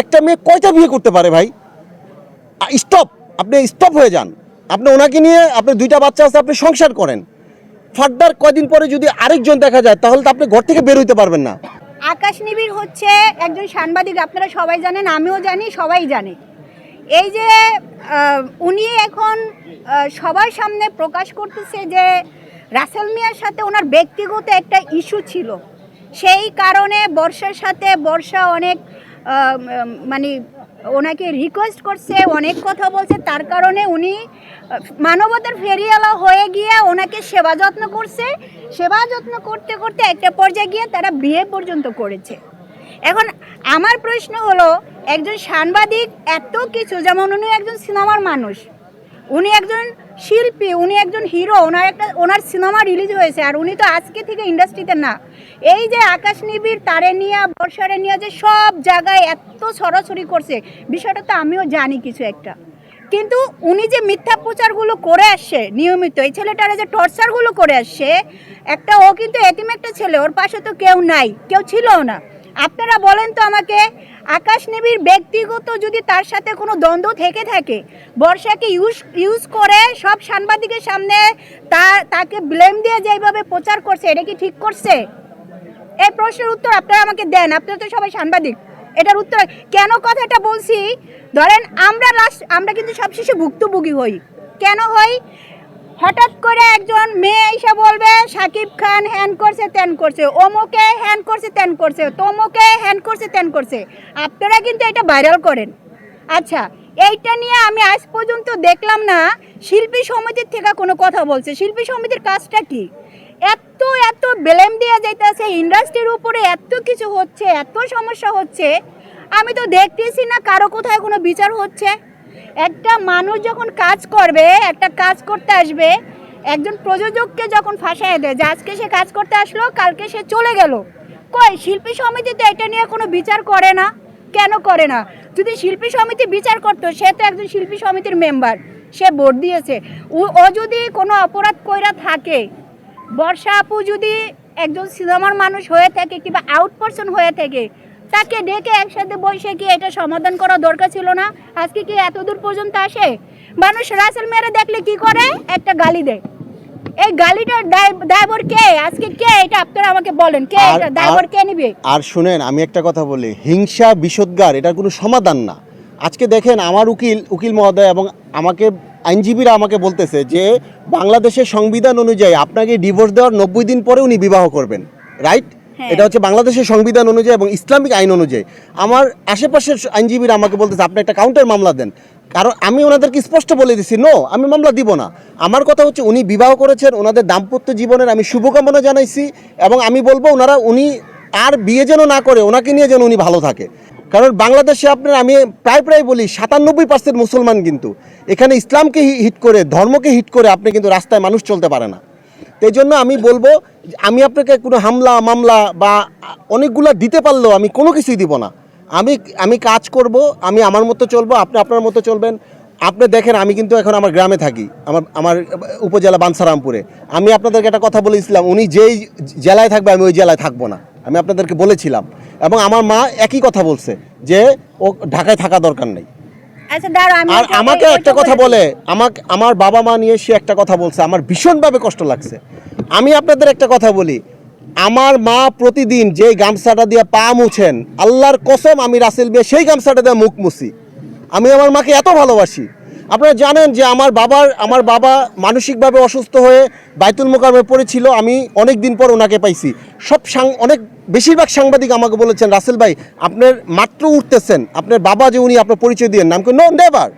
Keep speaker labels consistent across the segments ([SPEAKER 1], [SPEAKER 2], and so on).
[SPEAKER 1] একটা মেয়ে কয়টা বিয়ে করতে পারে ভাই? স্টপ আপনি স্টপ হয়ে যান। আপনি ওনাকে নিয়ে আপনি দুইটা বাচ্চা আছে, আপনি সংসার করেন। ফার্দার কয়দিন পরে যদি আরেকজন দেখা যায়, তাহলে তো আপনি ঘর থেকে বের হইতে পারবেন না।
[SPEAKER 2] আকাশ নিবিড় হচ্ছে একজন সাংবাদিক, আপনারা সবাই জানেন, আমিও জানি, সবাই জানে। এই যে উনি এখন সবার সামনে প্রকাশ করতেছে যে রাসেল মিয়ার সাথে ওনার ব্যক্তিগত একটা ইস্যু ছিল। সেই কারণে বর্ষার সাথে বর্ষা অনেক মানে ওনাকে রিকোয়েস্ট করছে, অনেক কথা বলছে, তার কারণে উনি, মানবতার ফেরিয়ালা হয়ে গিয়ে ওনাকে সেবা যত্ন করছে। সেবা যত্ন করতে করতে একটা পর্যায়ে গিয়ে তারা বিয়ে পর্যন্ত করেছে। এখন আমার প্রশ্ন হলো, একজন সাংবাদিক এত কিছু, যেমন উনি একজন সিনেমার মানুষ, উনি একজন শিল্পী, উনি একজন হিরো ওনার একটা, ওনার সিনেমা রিলিজ হয়েছে, আর উনি তো আজকে থেকে ইন্ডাস্ট্রিতে না। এই যে আকাশ নিবিড়, তারে নিয়ে, বর্ষারে নিয়ে যে সব জায়গায় এত ছড়াছড়ি করছে, বিষয়টা তো আমিও জানি কিছু একটা। কিন্তু উনি যে মিথ্যা প্রচারগুলো করে আসছে, নিয়মিত, এই ছেলেটারা যে টর্চারগুলো করে আসছে, একটা, ও কিন্তু এতিম একটা ছেলে, ওর পাশে তো কেউ নাই, কেউ ছিলও না। আপনারা বলেন তো আমাকে, আকাশ নিবিড় ব্যক্তিগত যদি তার সাথে কোনো দ্বন্দ্ব থেকে থাকে, বর্ষাকে ইউজ ইউজ করে সব সাংবাদিকের সামনে তা, তাকে ব্লেম দিয়ে যেভাবে প্রচার করছে, এটা কি ঠিক করছে? এই প্রশ্নের উত্তর আপনারা আমাকে দেন, আপনারা তো সবাই সাংবাদিক। এটার উত্তর, কেন কথাটা বলছি? ধরেন আমরা লাস্ট আমরা কিন্তু সবশেষে ভুক্তভোগী হই। কেন হই? হঠাৎ করে একজন মেয়ে এসে বলবে, সাকিব খান হ্যান করছে ত্যান করছে। অমুকে হ্যান করছে ত্যান করছে। তমুকে হ্যান করছে ত্যান করছে। আপনারা কিন্তু এটা ভাইরাল করেন। আচ্ছা এইটা নিয়ে আমি আজ পর্যন্ত দেখলাম না। শিল্পী সমিতির থেকে কোনো কথা বলছে। শিল্পী সমিতির কাজটা কি? এত এত বেলেম দিয়ে যাইতেছে ইন্ডাস্ট্রির উপরে এত কিছু হচ্ছে, এত সমস্যা হচ্ছে। আমি তো দেখতেছি না কারও কোথায় কোনো বিচার হচ্ছে। একটা মানুষ যখন কাজ করবে, একটা কাজ করতে আসবে, একজন প্রযোজককে যখন ফাঁসায় দেয়, যে আজকে সে কাজ করতে আসলো, কালকে সে চলে গেল। কই, শিল্পী সমিতি তো এটা নিয়ে কোনো বিচার করে না? কেন করে না? যদি শিল্পী সমিতি বিচার করতো, সে তো একজন শিল্পী সমিতির মেম্বার, সে ভোট দিয়েছে। ও- যদি কোনো অপরাধ কইরা থাকে, বর্ষা আপু যদি একজন সিনেমার মানুষ হয়ে থাকে কিংবা আউট পার্সন হয়ে থাকে তাকে ডেকে একসাথে বসে কি এটা সমাধান করা দরকার ছিল না? আজকে কি এত দূর পর্যন্ত আসে? মানুষ রাসেল মেরে দেখলে কি করে? একটা গালি দেয়। এই গালিটার দায়ভার কে? আজকে কে এটা আপনারা আমাকে বলেন। কে এটা?
[SPEAKER 1] আর-
[SPEAKER 2] কে নিবে?
[SPEAKER 1] আর শুনেন আমি একটা কথা বলি। হিংসা বিষোদ্গার এটার কোনো সমাধান না। আজকে দেখেন আমার উকিল উকিল মহোদয় এবং আমাকে আইনজীবীরা আমাকে বলতেছে যে বাংলাদেশের সংবিধান অনুযায়ী আপনাকে ডিভোর্স দেওয়ার নব্বই দিন পরে উনি বিবাহ করবেন। রাইট। এটা হচ্ছে বাংলাদেশের সংবিধান অনুযায়ী এবং ইসলামিক আইন অনুযায়ী। আমার আশেপাশের আইনজীবীরা আমাকে বলতেছে, আপনি একটা কাউন্টার মামলা দেন। কারণ আমি ওনাদেরকে স্পষ্ট বলে দিছি নো আমি মামলা দিব না। আমার কথা হচ্ছে, উনি বিবাহ করেছেন, ওনাদের দাম্পত্য জীবনের আমি শুভকামনা জানাইছি এবং আমি বলব, ওনারা, উনি আর বিয়ে যেন না করে, ওনাকে নিয়ে যেন উনি ভালো থাকে। কারণ বাংলাদেশে আপনার, আমি প্রায় প্রায় বলি, সাতানব্বই পার্সেন্ট মুসলমান কিন্তু। এখানে ইসলামকে হিট করে, ধর্মকে হিট করে আপনি কিন্তু রাস্তায় মানুষ চলতে পারে না। তো এই জন্য আমি বলব, আমি আপনাকে কোনো হামলা, মামলা বা অনেকগুলা দিতে পারলেও আমি কোনো কিছুই দিব না। আমি আমি কাজ করব, আমি আমার মতো চলবো, আপনি আপনার মতো চলবেন। আপনি দেখেন, আমি কিন্তু এখন আমার গ্রামে থাকি, আমার আমার উপজেলা বানসারামপুরে। আমি আপনাদেরকে একটা কথা বলেছিলাম, উনি যেই জেলায় থাকবে, আমি ওই জেলায় থাকব না। আমি আপনাদেরকে বলেছিলাম। এবং আমার মা একই কথা বলছে, যে ও ঢাকায় থাকা দরকার নেই। আর আমাকে একটা কথা
[SPEAKER 2] বলে।
[SPEAKER 1] বলে আমাকে আমার বাবা মা নিয়ে সে একটা কথা বলছে আমার ভীষণভাবে কষ্ট লাগছে। আমি আপনাদের একটা কথা বলি আমার মা প্রতিদিন যে গামছাটা দিয়ে পা মুছেন আল্লাহর কসম আমি রাসেল বিয়ে সেই গামছাটা দিয়ে মুখ মুছি। আমি আমার মাকে এত ভালোবাসি আপনারা জানেন যে আমার বাবার, আমার বাবা মানসিকভাবে অসুস্থ হয়ে বাইতুল মোকামে পড়েছিল, আমি অনেক দিন পর ওনাকে পাইছি। সব সাং- অনেক, বেশিরভাগ সাংবাদিক আমাকে বলেছেন, রাসেল ভাই, আপনার মাত্র উঠতেছেন, আপনার বাবা যে উনি আপনার পরিচয় দিয়ে নামকে নো নেভার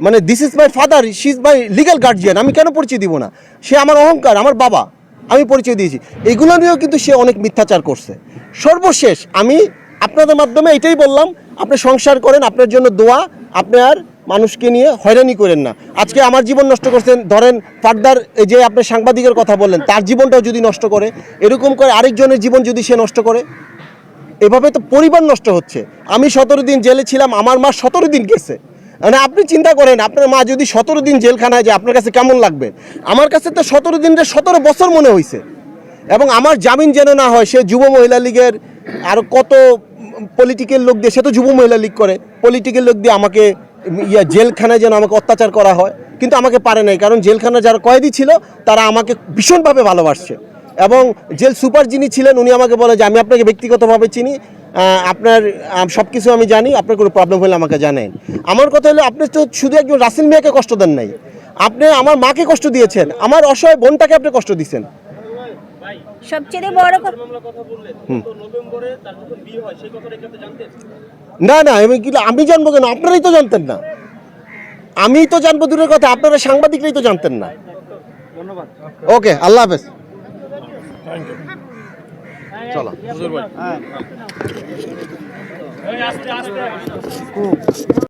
[SPEAKER 1] মানে this is my father she is my legal guardian আমি কেন পরিচয় দিব না? সে আমার অহংকার, আমার বাবা, আমি পরিচয় দিয়েছি। এগুলো নিয়েও কিন্তু সে অনেক মিথ্যাচার করছে। সর্বশেষ, আমি আপনাদের মাধ্যমে এটাই বললাম, আপনি সংসার করেন, আপনার জন্য দোয়া, আপনার মানুষকে নিয়ে হয়রানি করেন না। আজকে আমার জীবন নষ্ট করছেন, ধরেন ফার্দার এই যে আপনি সাংবাদিকের কথা বললেন, তার জীবনটাও যদি নষ্ট করে, এরকম করে আরেকজনের জীবন যদি সে নষ্ট করে, এভাবে তো পরিবার নষ্ট হচ্ছে। আমি সতেরো দিন জেলে ছিলাম, আমার মা সতেরো দিন গেছে। মানে আপনি চিন্তা করেন, আপনার মা যদি সতেরো দিন জেলখানায় যায়, আপনার কাছে কেমন লাগবে? আমার কাছে তো সতেরো দিনটা সতেরো বছর মনে হয়েছে এবং আমার জামিন যেন না হয়, সে যুব মহিলা লীগের আর কত পলিটিক্যাল লোক দিয়ে, সে তো যুব মহিলা লীগ করে পলিটিক্যাল লোক দিয়ে আমাকে ইয়া জেলখানায় যেন আমাকে অত্যাচার করা হয় কিন্তু আমাকে পারে নাই কারণ জেলখানায় যারা কয়েদি ছিল তারা আমাকে ভীষণভাবে ভালোবাসছে। এবং জেল সুপার যিনি ছিলেন উনি আমাকে বলে যে আমি আপনাকে ব্যক্তিগতভাবে চিনি আপনার সব কিছু আমি জানি আপনার কোনো প্রবলেম হলে আমাকে জানেন। আমার কথা হলো আপনি তো শুধু একজন রাসেল মিয়াকে কষ্ট দেন নাই। আপনি আমার মাকে কষ্ট দিয়েছেন আমার অসহায় বোনটাকে আপনি কষ্ট দিয়েছেন
[SPEAKER 2] সবচেয়ে বড় কথা
[SPEAKER 1] না না আমি কি আমি জানব কেন? আপনারাই তো জানতেন না। আমি তো জানব দূরের কথা আপনারা সাংবাদিকরাই তো জানতেন না। ওকে আল্লাহ হাফেজ। চলো।